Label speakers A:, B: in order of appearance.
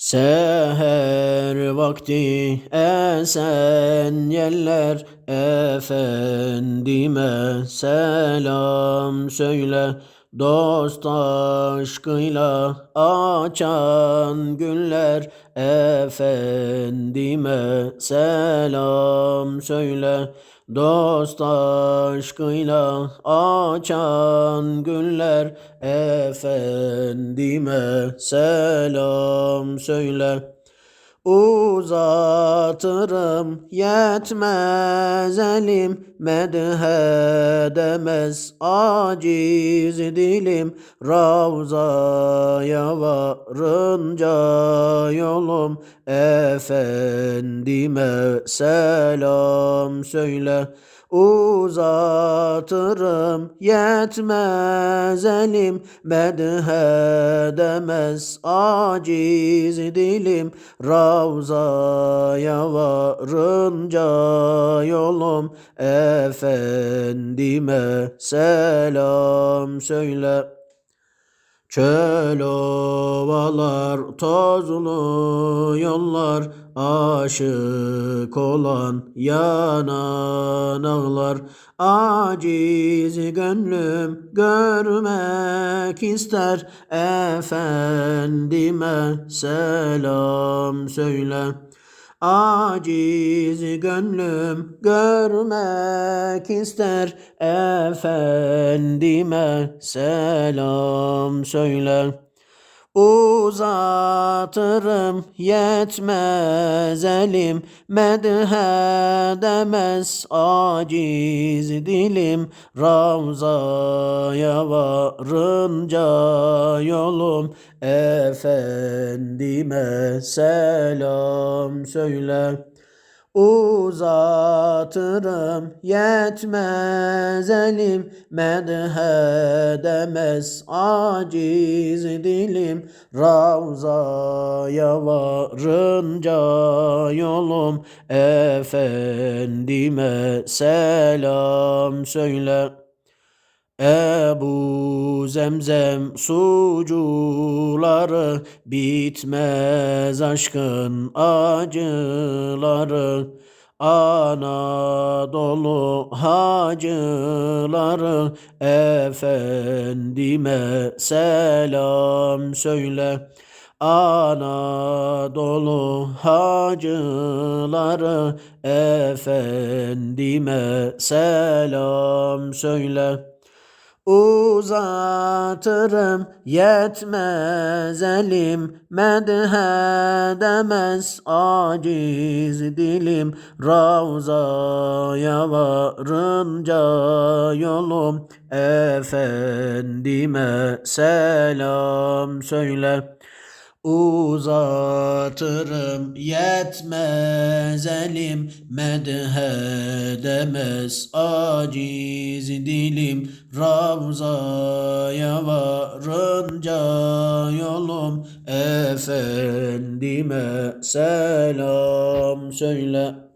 A: Seher vakti esen yeller Efendime selam söyle. Dost aşkıyla açan güller Efendime selam söyle Dost aşkıyla açan güller Efendime selam söyle Uzatırım yetmez elim medhedemez aciz dilim. Ravzaya varınca yolum Efendime selam söyle Uzatırım yetmez elim. Medhedemez aciz dilim. Ravzaya varınca yolum. Efendime selam söyle Çöl ovalar, tozlu yollar, aşık olan yanan ağlar. Aciz gönlüm görmek ister, efendime selam söyle. Aciz gönlüm görmek ister efendime selam söyle. Uzatırım yetmez elim. Medhedemez aciz dilim. Ravzaya varınca yolum. Efendime selam söyle Uzatırım yetmez elim. Medhedemez aciz dilim. Ravzaya varınca yolum. Efendime selam söyle Ebu Zemzem sucuları bitmez aşkın acıları Anadolu hacıları efendime selam söyle. Anadolu hacıları efendime selam söyle. Uzatırım yetmez elim. Medhedemez aciz dilim. Ravzaya varınca yolum. Efendime selam söyle Uzatırım yetmez elim medhedemez aciz dilim. Ravzaya varınca yolum efendime selam söyle